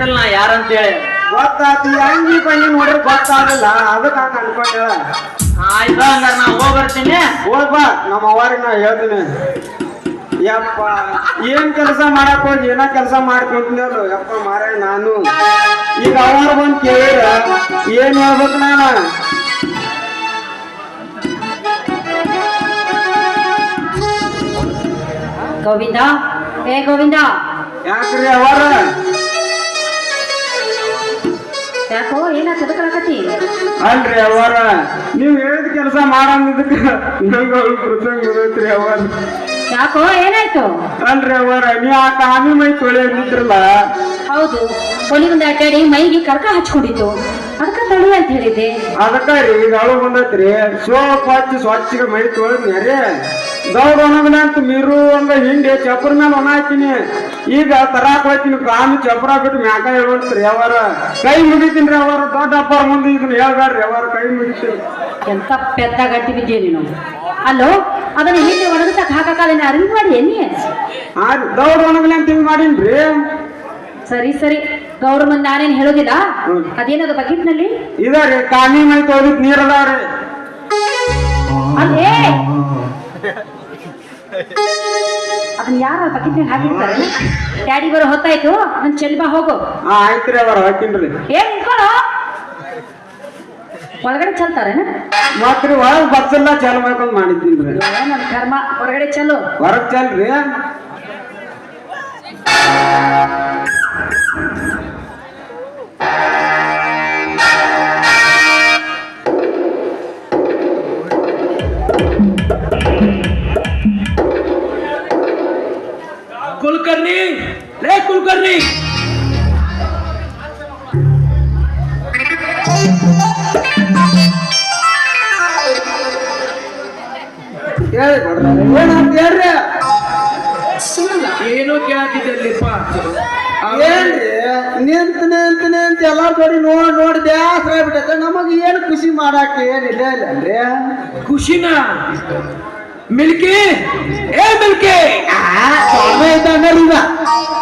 ಅಂತೇಳಿ ಗೊತ್ತಾತಿ ಅಂಗಿ ಪಂಗಿ ನೋಡ್ರಿ ಗೊತ್ತಾಗಲ್ಲ ಅದಕ್ಕೆ ಹಂಗ ಅನ್ಕೊಂಡ. ಆಯ್ತು ಹಂಗಾರ ನಾ ಬರ್ತೀನಿ. ಹೋಗ್ ಬಾ ನಮ್ಮ ಅವ್ರಿಗೆ ನಾ ಹೇಳ್ತೀನಿ. ಯಪ್ಪ ಏನ್ ಕೆಲಸ ಮಾಡಕ್ ಹೋಗಿ ಏನ ಕೆಲಸ ಮಾಡ್ಕೊಂತಿದ್ದಲ್ಲ ಯಪ್ಪ ಮಾರ ನಾನು ಈಗ ಅವ್ರು ಬಂದು ಕೇಳಿರ ಏನ್ ಹೇಳ್ಬೇಕು ನಾನು? ಗೋವಿಂದ ಏ ಗೋವಿಂದ. ಯಾಕ್ರಿ ಅವರ ಅಲ್ರಿ ಅವರ ನೀವ್ ಹೇಳಿದ ಕೆಲಸ ಮಾಡಂದಿದ್ದಕ್ಕ ನಂಗ ಪ್ರಸಂಗ ಇರೈತ್ರಿ ಅವರ್ ಯಾಕೋ ಏನಾಯ್ತು? ಅಲ್ರಿ ಅವರ ನೀವ್ ಆ ಕಾಮಿ ಮೈ ತೊಳೆಯದಿದ್ರಲ್ಲ ಹೌದು ಹೊಲಿಗೊಂದು ಅಡ್ಡಾಡಿ ಮೈಗೆ ಕರ್ಕ ಹಚ್ಕೊಂಡಿತ್ತು ಅದಕ್ಕ ತಡಿ ಅಂತ ಹೇಳಿದ್ದೆ. ಅದಕ್ಕ ರೀ ಈಗ ಅಳು ಬಂದೈತ್ರಿ ಸೋಪ್ ಹಚ್ಚಿ ಸ್ವಚ್ಛಗೆ ಮೈ ತೊಳೆದ್ರಿ ದೌಡ್ ಒಣಗನ ಅಂತ ಮೀರು ಅಂದ್ರೆ ಹಿಂಡಿ ಚಪ್ರ ಮೇಲೆ ಒಣ ಹಾಕಿನಿ. ಈಗ ತರಾಕ್ ಹೋಗ್ತೀನಿ ಪ್ರಾಣಿ ಚಪ್ರ ಬಿಟ್ಟು ಮ್ಯಾಕ ಹೇಳ್ಬಿಡ್ತೀರಿ ಯಾವಾರ ಕೈ ಮುಗಿತೀನಿ ರೀ ಅವರ ದೊಡ್ಡ ಅಪ್ಪರ ಮುಂದೆ ಇದನ್ನ ಹೇಳ್ಬೇಡ್ರಿ ಯಾವಾರ ಕೈ ಮುಗಿತೀನಿ ಎಂತ ಪೆದ್ದ ಗಟ್ಟಿ ಬಿದ್ದೀಯ ನೀನು. ಅಲ್ಲೋ ಅದನ್ನ ಹಿಂದೆ ಒಣಗತಕ್ಕ ಹಾಕಕ್ಕ ಅದನ್ನ ಅರಿವು ಮಾಡಿ ಎನ್ನಿ ಆ ಗೌಡ ಒಣಗಲಿ ಅಂತ ಹಿಂಗ್ ಮಾಡೀನ್ರಿ? ಸರಿ ಸರಿ. ಗೌರಮ್ಮನ್ ನಾನೇನ್ ಹೇಳೋದಿಲ್ಲ. ಅದೇನದು ಬಕೆಟ್ನಲ್ಲಿ? ಇದಾರಿ ಕಾಮಿ ಮೈ ತೋರಿದ್ ನೀರದಾರೆ ಅಲ್ಲೇ. ಅದನ್ನ ಯಾರು ಬಕೆಟ್ನಾಗ ಹಾಕಿರ್ತಾರೆ ಡ್ಯಾಡಿ ಬರೋ ಹೊತ್ತಾಯ್ತು. ನನ್ ಚೆಲ್ಬಾ ಹೋಗು. ಹಾ ರೀ ಅವರ ಹಾಕಿನ್ರಿ ಏನ್ ನಿಂತ್ಕೊಳ್ಳೋ. ಒಳಗಡೆ ಚೆಲ್ತಾರೇನ? ಮತ್ರಿ ಒಳಗ್ ಬಚ್ಚಲ್ಲ ಚಾಲು ಮಾಡ್ಕೊಂಡ್ ಮಾಡಿದ್ದೀನ್ರಿ ನನ್ನ ಕರ್ಮ. ಹೊರಗಡೆ ಚೆಲ್ಲು. ಹೊರಗ್ ಚಲ್ರಿ. ಕುಲಕರ್ಣಿ ಲೇ ಕುಲಕರ್ಣಿ. ಹೇಳಿ ಏನಂತ ಹೇಳ್ರಿ? ಏನು ಕೇಳ್ತಿದ್ದಲ್ಲಿಪ್ಪ ಏನ್ರಿ? ನಿಂತ ನಿಂತ ನಿಂತ ಎಲ್ಲ ಜೋಡಿ ನೋಡ್ ನೋಡಿ ಬ್ಯಾಸರ ಆಗ್ಬಿಟ್ಟೈತೆ ನಮಗೆ ಏನು ಖುಷಿ ಮಾಡಕ್ಕೆ ಏನಿಲ್ಲ ಅಂದ್ರೆ ಖುಷಿನ? ¡Milky! ¡Eh, Milky! ¡Ah! ¡Sorbeta!